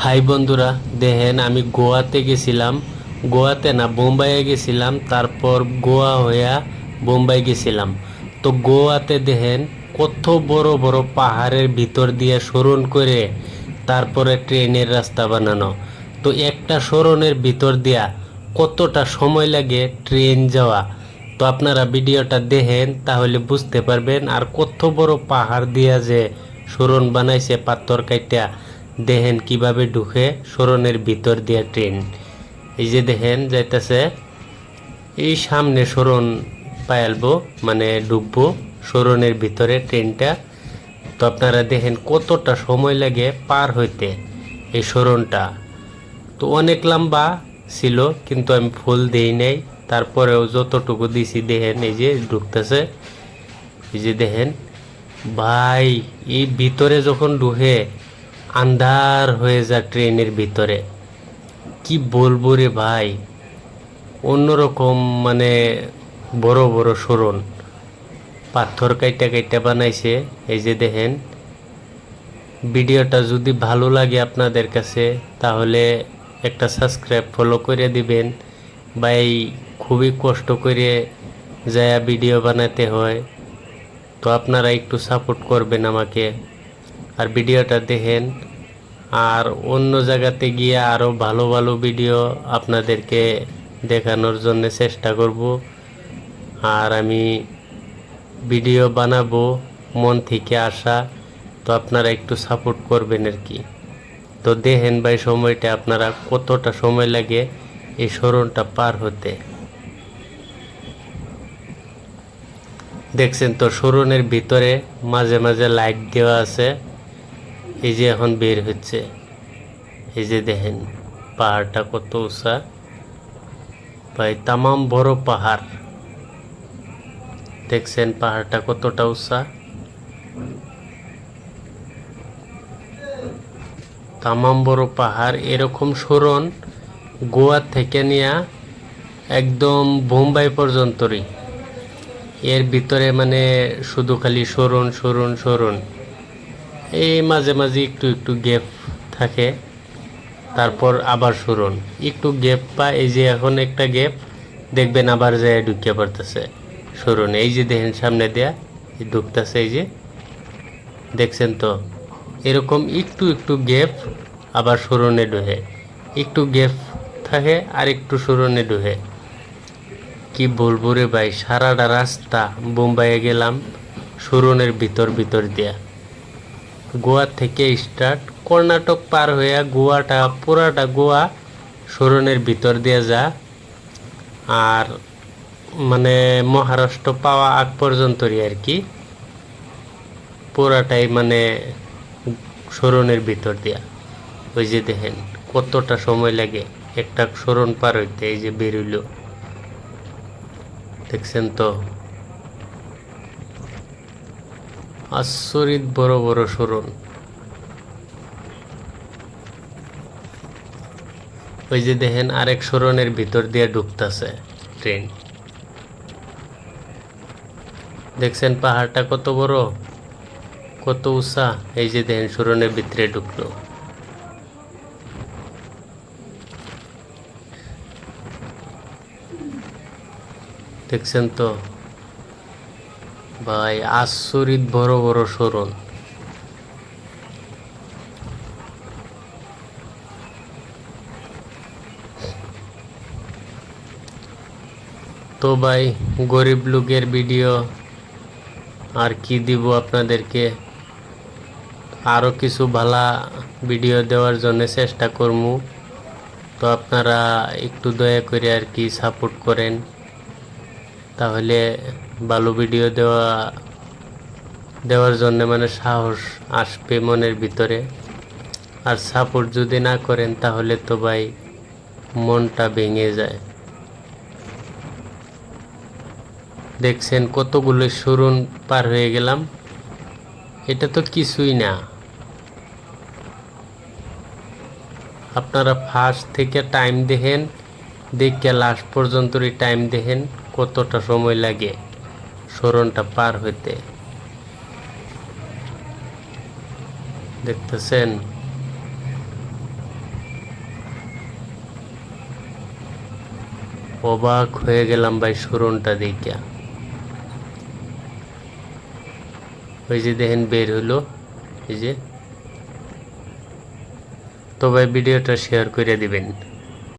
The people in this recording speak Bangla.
হাই বন্ধুরা, দেখেন আমি গোয়াতে গেছিলাম। গোয়াতে না, বোম্বাইয়ে গেছিলাম, তারপর গোয়া হইয়া বোম্বাই গেছিলাম। তো গোয়াতে দেখেন কত বড় বড় পাহাড়ের ভিতর দিয়ে সরণ করে তারপরে ট্রেনের রাস্তা বানানো। তো একটা সরণের ভিতর দিয়া কতটা সময় লাগে ট্রেন যাওয়া। তো আপনারা ভিডিওটা দেখেন, তাহলে বুঝতে পারবেন আর কত বড় পাহাড় দিয়া যে সরণ বানাইছে পাথর কাইটা। দেখেন কীভাবে ঢুকে সরণের ভিতর দিয়া ট্রেন। এই যে দেখেন, যাইতেছে, এই সামনে সরণ পায়ালবো মানে ডুববো সরণের ভিতরে ট্রেনটা। তো আপনারা দেখেন কতটা সময় লাগে পার হইতে এই সরণটা। তো অনেক লম্বা ছিল, কিন্তু আমি ফুল দিই নাই। তারপরেও যতটুকু দিছি, দেখেন, এই যে ঢুকতেছে। এই যে দেখেন, ভাই, এই ভিতরে যখন ঢুকে আন্ধার হয়ে যায় ট্রেনের ভিতরে। কি বলব রে ভাই? অন্যরকম মানে বড় বড় সরণ। পাথর কাইটা কাইটা বানাইছে, এই যে দেখেন। ভিডিওটা যদি ভালো লাগে আপনাদের কাছে, তাহলে একটা সাবস্ক্রাইব ফলো করে দিবেন। বা এই খুবই কষ্ট করে যায় ভিডিও বানাতে হয়। তো আপনারা একটু সাপোর্ট করবেন আমাকে। আর ভিডিওটা দেখেন। আর অন্য জায়গাতে গিয়ে আরও ভালো ভালো ভিডিও আপনাদেরকে দেখানোর জন্য চেষ্টা করব। আর আমি ভিডিও বানাবো মন থেকে আসা তো আপনারা একটু সাপোর্ট করবেন আর কি। তো দেখেন ভাই, সময়টা আপনারা কতটা সময় লাগে এই সরণটা পার হতে। দেখছেন তো সরণের ভিতরে মাঝে মাঝে লাইট দেওয়া আছে। এই যে এখন বের হচ্ছে, এই যে দেখেন পাহাড়টা কত উঁচা। ভাই, তামাম বড় পাহাড়। দেখছেন পাহাড়টা কতটা উঁচা। তামাম বড় পাহাড়, এরকম সরণ গোয়া থেকে নিয়ে একদম বোম্বাই পর্যন্তই এর ভিতরে মানে শুধু খালি সরণ সরণ সরণ। এই মাঝে মাঝে একটু একটু গ্যাপ থাকে। তারপর আবার সরণ একটু গ্যাপ পা, এই যে এখন একটা গ্যাপ দেখবেন আবার যায় ঢুকিয়ে পড়তেছে। সরণ এই যে দেখেন সামনে দেয়া ঢুকতেছে এই যে। দেখছেন তো? এরকম একটু একটু গ্যাপ আবার সরণে ডুহে একটু গ্যাপ থাকে, আর একটু সরণে ডুহে কি বলব রে ভাই, সারাটা রাস্তা বোম্বাইয়ে গেলাম সরণের ভিতর ভিতর দিয়া। গোয়া থেকে স্টার্ট। কর্ণাটক পার হয়ে গোয়াটা, পুরাটা গোয়া সরণের ভিতর দিয়ে যা। আর মানে মহারাষ্ট্র পাওয়া আগ পর্যন্তই আর কি। পুরাটাই মানে সরণের ভিতর দিয়া। ওই যে দেখেন, কতটা সময় লাগে একটা সরণ পার হইতে, এই যে বেরোইল। দেখছেন তো? আশ্চর্য বড় বড় সরণ ওই যে দেখেন, আরেক সরণের ভিতর দিয়ে ঢুকতেছে ট্রেন। দেখছেন পাহাড়টা কত বড়, কত উঁচা? এই যে দেখেন সরণের ভিতরে ঢুকলো দেখছেন তো? ভাই আশ্চর্য বড় বড় সরণ। তো ভাই, গরিব লোকের ভিডিও আর কি দিব আপনাদেরকে? আরও কিছু ভালা ভিডিও দেওয়ার জন্য চেষ্টা করব তো আপনারা একটু দয়া করে আর কি সাপোর্ট করেন। তাহলে ভালো ভিডিও দেওয়া, দেওয়ার জন্য মানে সাহস আসবে মনের ভিতরে। আর সাপোর্ট যদি না করেন, তাহলে তো ভাই মনটা ভেঙে যায়। দেখছেন কতগুলো সরুন পার হয়ে গেলাম। এটা তো কিছুই না। আপনারা ফার্স্ট থেকে টাইম দেখেন, দেখে লাস্ট পর্যন্তই টাইম দেখেন কতটা সময় লাগে। সরণটা পার হইতে। দেখতেছেন, অবাক হয়ে গেলাম ভাই সরণটা দেখিয়া ওই যে দেখেন বের হলো এই যে। তো ভাই ভিডিওটা শেয়ার করে দিবেন।